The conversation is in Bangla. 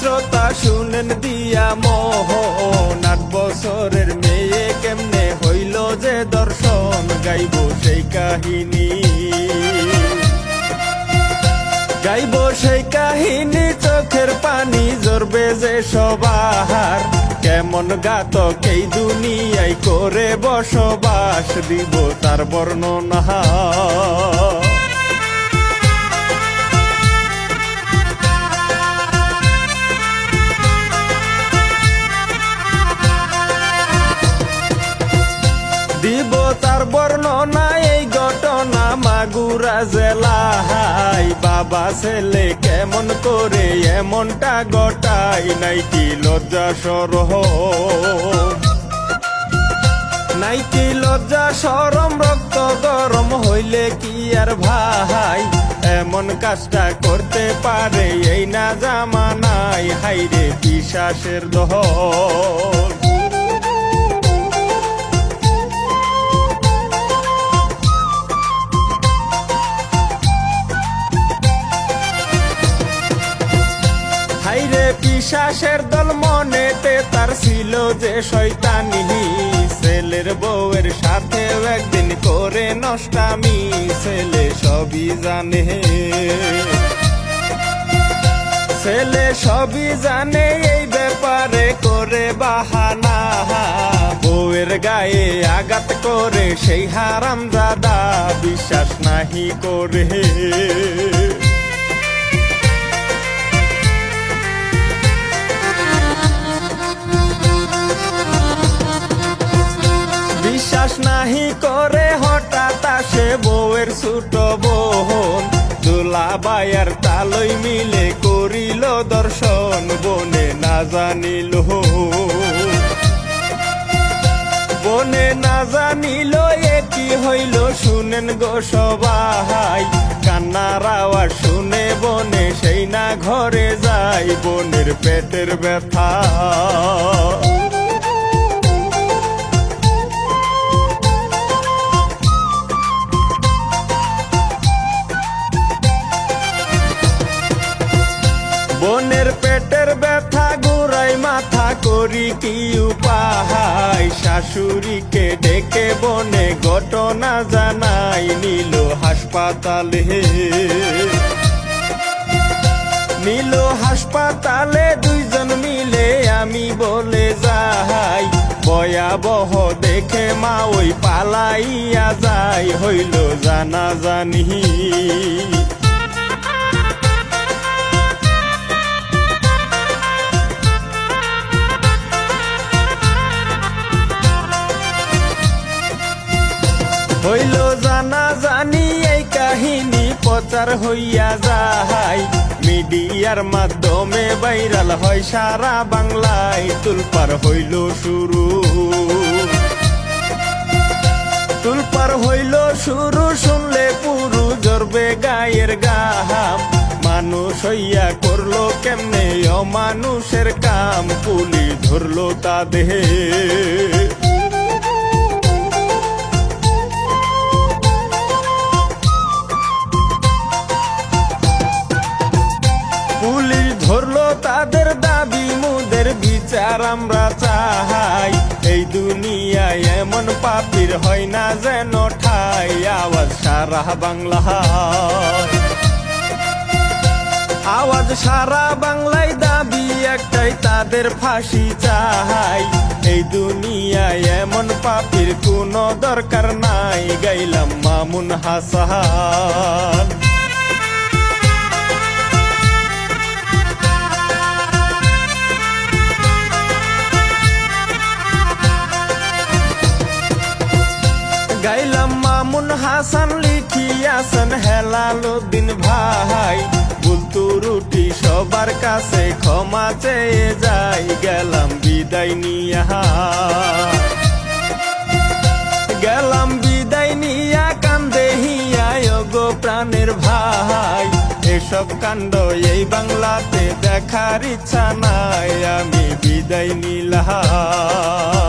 শ্রোতা? শুনেন দিয়া মোহন, আট বছরের মেয়ে কেমনে হইল যে দর্শন? গাইব সেই কাহিনী। গাইব সেই কাহিনী, চোখের পানি জরবে যে সবার কেমন গাতক এই দুনিয়ায় করে বসবাস, দিব তার বর্ণনা। জেলাহাই বাবা ছেলে কেমন করে? এমনটা গটাই নাইকি লজ্জা সরহ নাইকি লজ্জা সরম রক্ত গরম হইলে কি আর ভাই? এমন কাজটা করতে পারে এই না জামানাই হাইরে বিশ্বাসের দহল পিশাসের দল মনেতে তার ছিল যে শয়তানি। ছেলের বউয়ের সাথে একদিন করে নষ্টামি। ছেলে সবই জানে। ছেলে সবই জানে এই ব্যাপারে করে বাহানা। বউয়ের গায়ে আঘাত করে সেই হারাম দাদা বিশ্বাস নাহি করে। নাহি করে হঠাৎ আসে বউয়ের ছোট বোন। দোলা বায়ার তালই মিলে করিল দর্শন, বনে না জানিল বনে না জানিল এ কি হইল, শুনেন গো সবাই। কান্নার আওয়াজ শুনে বনে, সেই না ঘরে যাই, বনের পেটের ব্যথা। কি উপায় শাশুড়িকে ডেকে বনে ঘটনা জানাই নিল হাসপাতালে। নিল হাসপাতালে দুইজন মিলে আমি বলে যাই, ভয়াবহ দেখে মা ওই পালাইয়া যাই হইল জানা জানি প্রচার হইয়া যায় মিডিয়ার মাধ্যমে ভাইরাল হয় সারা বাংলায় তুলপার হইল শুরু। তুলপার হইল শুরু শুনলে পুরু জরবে গায়ের গাহাম। মানুষ হইয়া করল কেমনে অমানুষের কাম, পুলি ধরলো তাদের। আমরা চাই এই দুনিয়ায় এমন পাপির হয় না যেন ঠাই, আওয়াজ সারা বাংলা আওয়াজ সারা বাংলায় দাবি একটাই, তাদের ফাঁসি চাই এই দুনিয়ায় এমন পাপির কোনো দরকার নাই, গাইলাম মামুন হাসান। হাসান লিখিয়াছেন হেলালুদ্দিন ভাই। বুলতু রুটি সবার কাছে ক্ষমা চেয়ে যাই, গেলাম বিদায় নিয়া। গেলাম বিদায় নিয়া, কান্দে হিয়া গো প্রাণের ভাই। এসব কাণ্ড এই বাংলাতে দেখার ইচ্ছা নাই, আমি বিদায় নিলাম।